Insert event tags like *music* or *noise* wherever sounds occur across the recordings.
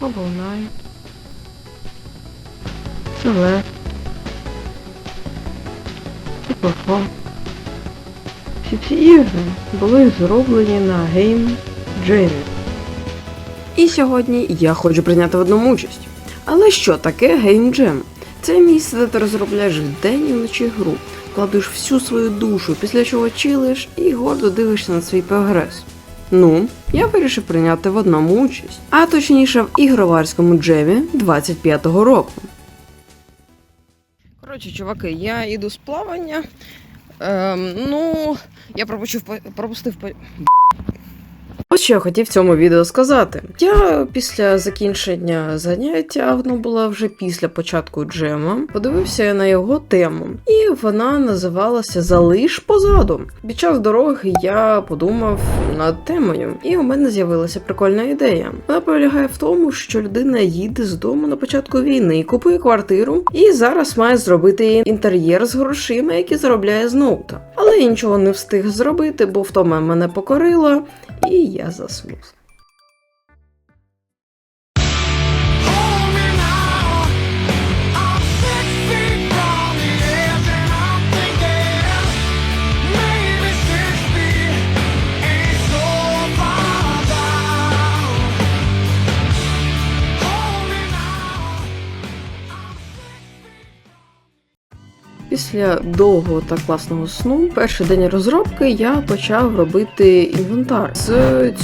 Knight. Селе. Типофон. Всі ці ігри були зроблені на Game Jam. І сьогодні я хочу прийняти в одному участь. Але що таке Jam? Це місце, де ти розробляєш вдень і вночі гру, кладеш всю свою душу, після чого чилиш і гордо дивишся на свій прогрес. Ну, я вирішив прийняти в одному участь, а точніше в ігроварському джемі 25-го року. Коротше, чуваки, я йду з плавання. Ем, ну, я пропустив, пропустив Ось що я хотів в цьому відео сказати. Я після закінчення заняття, воно було вже після початку джема, подивився на його тему, і вона називалася Залиш позаду. Під час дороги я подумав над темою, і у мене з'явилася прикольна ідея. Вона полягає в тому, що людина їде з дому на початку війни, купує квартиру і зараз має зробити інтер'єр з грошима, які заробляє з ноута. Але я нічого не встиг зробити, бо втома мене покорила, і я заснув. Після довгого та класного сну, перший день розробки я почав робити інвентар з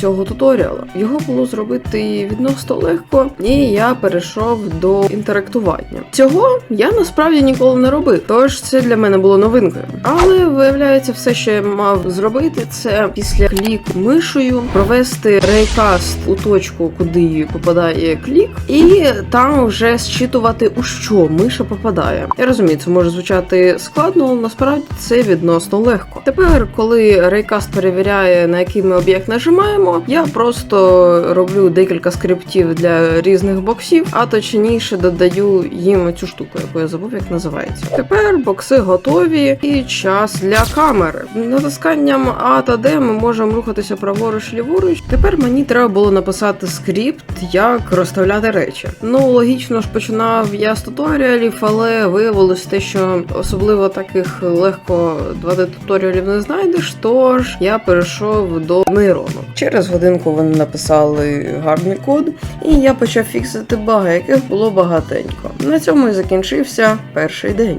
цього туторіалу. Його було зробити відносно легко, і я перейшов до інтерактування. Цього я насправді ніколи не робив, тож це для мене було новинкою. Але виявляється, все, що я мав зробити, це після кліку мишею провести рейкаст у точку, куди попадає клік, і там вже зчитувати, у що миша попадає. Я розумію, це може звучати складно, але насправді це відносно легко. Тепер, коли рейкаст перевіряє, на який ми об'єкт нажимаємо, я просто роблю декілька скриптів для різних боксів, а точніше додаю їм цю штуку, яку я забув, як називається. Тепер бокси готові і час для камери. Натисканням А та Д ми можемо рухатися праворуч ліворуч. Тепер мені треба було написати скрипт, як розставляти речі. Ну логічно ж починав я з туторіалів, але виявилось те, що особливо таких легко 2D туторіалів не знайдеш. Тож я перейшов до нейронок. Через годинку вони написали гарний код, і я почав фіксити баги, яких було багатенько. На цьому і закінчився перший день.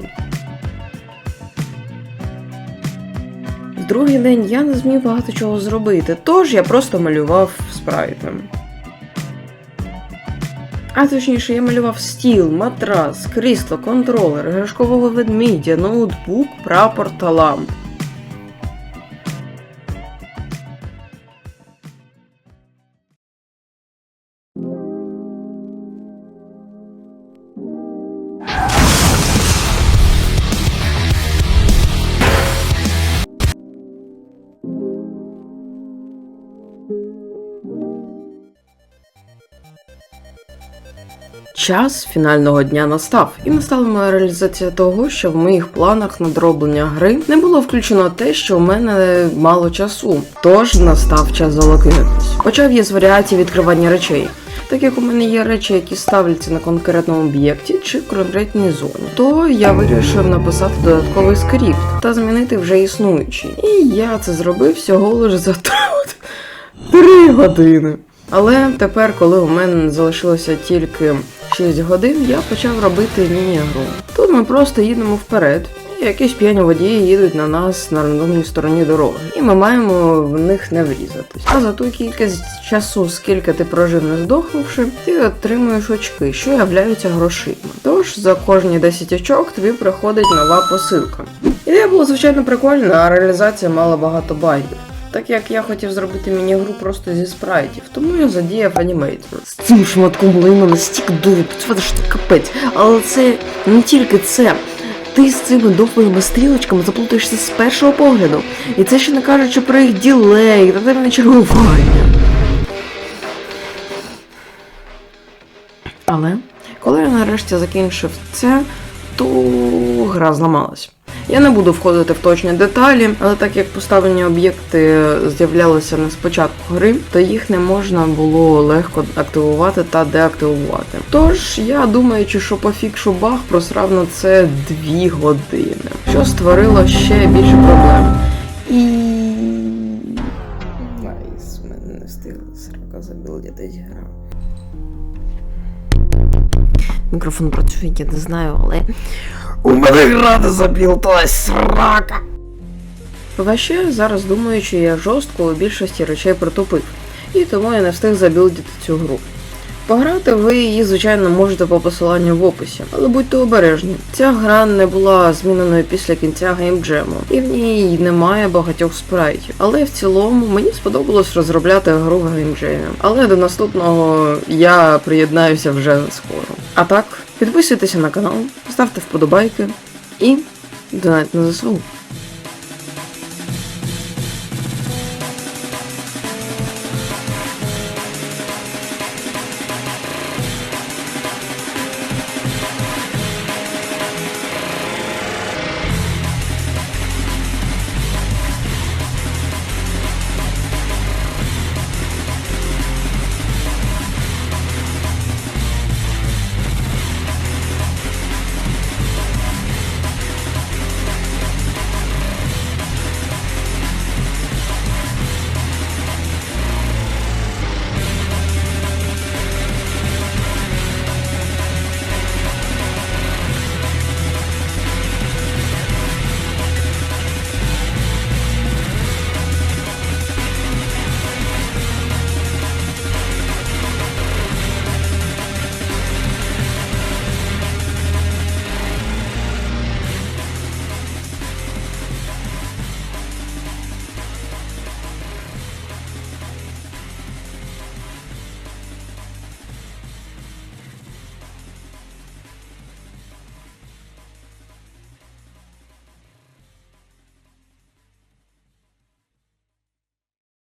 Другий день я не зміг багато чого зробити, тож я просто малював спрайти. А точніше, я малював стіл, матрас, крісло, контролер, іграшкового ведмідя, ноутбук, прапор та ламп. Час фінального дня настав, і настала моя реалізація того, що в моїх планах надроблення гри не було включено те, що в мене мало часу. Тож настав час залокинутись. Почав я з варіацій відкривання речей. Так як у мене є речі, які ставляться на конкретному об'єкті чи конкретній зоні, то я вирішив написати додатковий скрипт та змінити вже існуючий. І я це зробив всього лише за *laughs* три години. Але тепер, коли у мене залишилося тільки 6 годин, я почав робити міні-гру. Тут ми просто їдемо вперед, якісь п'яні водії їдуть на нас на рандомній стороні дороги, і ми маємо в них не врізатись. А за ту кількість часу, скільки ти прожив не здохнувши, ти отримуєш очки, що являються грошима. Тож за кожні 10 очок тобі приходить нова посилка. Ідея була звичайно прикольна, а реалізація мала багато багів. Так як я хотів зробити міні-гру просто зі спрайтів, тому я задіяв анімейтор. З цим шматком було іменно стільки дуру, працювати що капець. Але це не тільки це. Ти з цими довгими стрілочками заплутаєшся з першого погляду. І це ще не кажучи про їх ділей та темне чергування. Але коли я нарешті закінчив це, то гра зламалась. Я не буду входити в точні деталі, але так як поставлені об'єкти з'являлися не з початку гри, то їх не можна було легко активувати та деактивувати. Тож я думаючи, що пофікшу баг просрав на це 2 години, що створило ще більше проблем. І Найс, ми не встигли срака забілдити гра. Мікрофон працює, я не знаю, але. У мене гра не забілталась срака. Ваще зараз думаючи, я жорстко у більшості речей притупив, і тому я не встиг забілдити цю гру. Пограти ви її, звичайно, можете по посиланню в описі, але будьте обережні. Ця гра не була зміненою після кінця геймджему, і в ній немає багатьох спрайтів. Але в цілому мені сподобалось розробляти гру в геймджемі. Але до наступного я приєднаюся вже скоро. А так, підписуйтеся на канал, ставте вподобайки і донайте на ЗСУ.